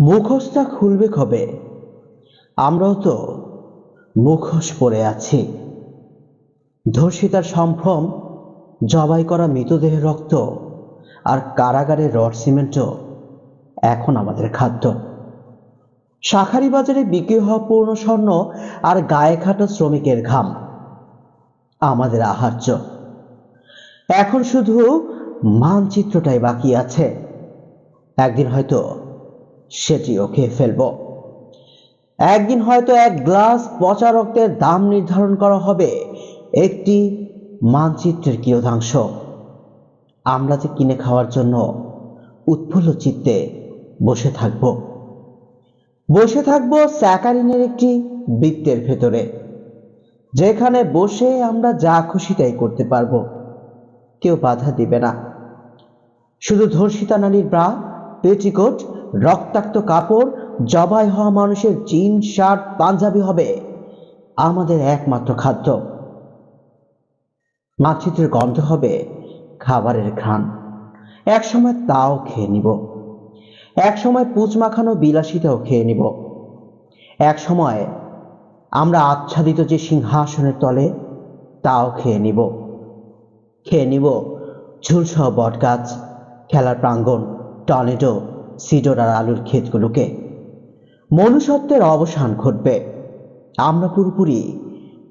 মুখোশটা খুলবে কবে? আমরাও তো মুখোশ পরে আছি। ধর্ষিতার সম্ভ্রম, জবাই করা মৃতদেহের রক্ত আর কারাগারের রড সিমেন্টও এখন আমাদের খাদ্য। শাখারি বাজারে বিক্রি হওয়া পূর্ণ স্বর্ণ আর গায়ে খাটো শ্রমিকের ঘাম আমাদের আহার্য। এখন শুধু মানচিত্রটাই বাকি আছে। একদিন হয়তো সেটিও খেয়ে ফেলব। একদিন হয়তো এক গ্লাস পচা রক্তের দাম নির্ধারণ করা হবে। একটি মানচিত্রের কিয়দাংশ। আমরা যে কিনে খাওয়ার জন্য উৎফুল্ল চিত্তে বসে থাকব। বসে থাকব স্যাকারিনের একটি বৃত্তের ভেতরে, যেখানে বসে আমরা যা খুশি তাই করতে পারব। কেউ বাধা দিবে না। শুধু ধর্ষিতা নারীর ব্রা, পেটিকোট রক্তাক্ত কাপড়, জবাই হওয়া মানুষের জিন, শার্ট, পাঞ্জাবি হবে আমাদের একমাত্র খাদ্য। মানচিত্রের গন্ধ হবে খাবারের ঘ্রাণ। এক সময় তাও খেয়ে নিব। এক সময় পুচ মাখানো বিলাসিতাও খেয়ে নিব। এক সময় আমরা আচ্ছাদিত যে সিংহাসনের তলে তাও খেয়ে নিব। খেয়ে নিব ঝুলসহ বটগাছ, খেলার প্রাঙ্গণ, টর্নেডো সিডোর আর আলুর ক্ষেতগুলোকে। মনুষ্যত্বের অবসান ঘটবে। আমরা পুরোপুরি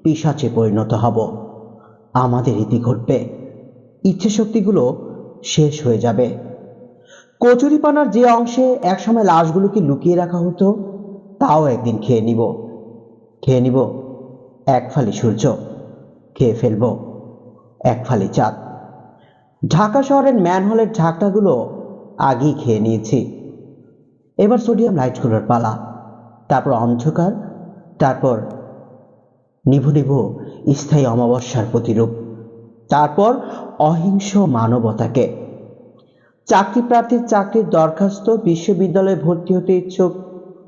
পিসাচে পরিণত হব। আমাদের ইতি ঘটবে। ইচ্ছে শক্তিগুলো শেষ হয়ে যাবে। কচুরিপানার যে অংশে একসময় লাশগুলোকে লুকিয়ে রাখা হতো, তাও একদিন খেয়ে নিব। খেয়ে নিব। এক ফালি সূর্য। খেয়ে ফেলব। এক ফালি চাঁদ। ঢাকা শহরের ম্যানহোলের ঢাকনাগুলো আগেই খেয়ে নিয়েছি। এবার সোডিয়াম লাইটগুলোর পালা। তারপর অন্ধকার, তারপর নিভু নিভু স্থায়ী অমাবস্যার প্রতিরূপ। তারপর অহিংস মানবতাকে। চাকরি প্রার্থীর চাকরির দরখাস্ত বিশ্ববিদ্যালয়ে ভর্তি হতে ইচ্ছুক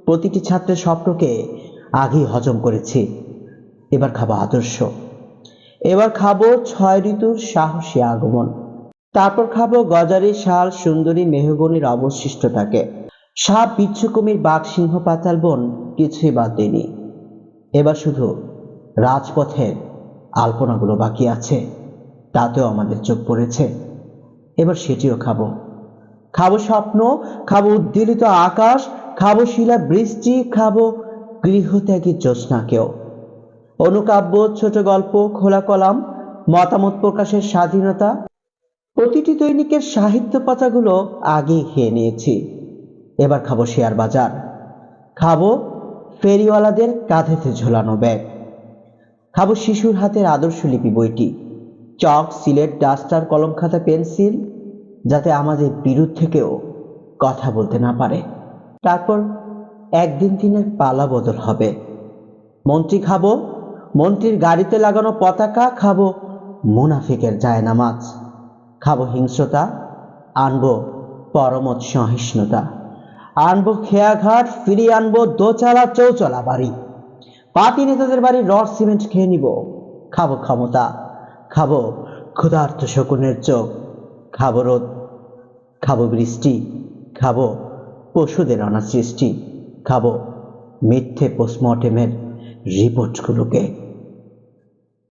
প্রতিটি ছাত্রের স্বপ্নকে আগেই হজম করেছি। এবার খাব আদর্শ। এবার খাব ছয় ঋতুর সাহসী আগমন। তারপর খাব গজারি, শাল, সুন্দরী, মেহগনির অবশিষ্টটাকে। সাপ বিচ্ছু কুমির, বাঘ, সিংহ, পাতাল, বন, কিছুই বাদ দেয়নি। এবার শুধু রাজপথের আলপনাগুলো বাকি আছে। তাতেও আমাদের চোখ পড়েছে। এবার সেটিও খাব। খাব স্বপ্ন, খাব উদ্দীলিত আকাশ, খাব শিলা বৃষ্টি, খাব গৃহত্যাগী জ্যোৎস্নাকেও। অনুকাব্য, ছোট গল্প, খোলা কলাম, মতামত প্রকাশের স্বাধীনতা। প্রতিটি দৈনিকের সাহিত্য পাতাগুলো আগে খেয়ে নিয়েছি। এবার খাব শেয়ার বাজার। খাব ফেরিওয়ালাদের কাঁধেতে ঝোলানো ব্যাগ। খাব শিশুর হাতের আদর্শ লিপি বইটি। চক, সিলেট, ডাস্টার কলম খাতা পেন্সিল, যাতে আমাদের বিরুদ্ধে কেউ কথা বলতে না পারে। তারপর একদিন দিনের পালা বদল হবে। মন্ত্রী খাব, মন্ত্রীর গাড়িতে লাগানো পতাকা, খাব মুনাফিকের জায়নামাজ। খাব হিংস্রতা, আনব পরমত সহিষ্ণুতা আনব খেয়াঘাট, ফিরিয়ে আনব দোচালা চৌচলা বাড়ি। পাতি নেতাদের বাড়ি রড সিমেন্ট খেয়ে নিব। খাব ক্ষমতা। খাব ক্ষুধার্ত শকুনের চোখ। খাব রোদ। খাব বৃষ্টি। খাব পশুদের অনাসৃষ্টি। খাব মিথ্যে পোস্টমর্টেমের রিপোর্টগুলোকে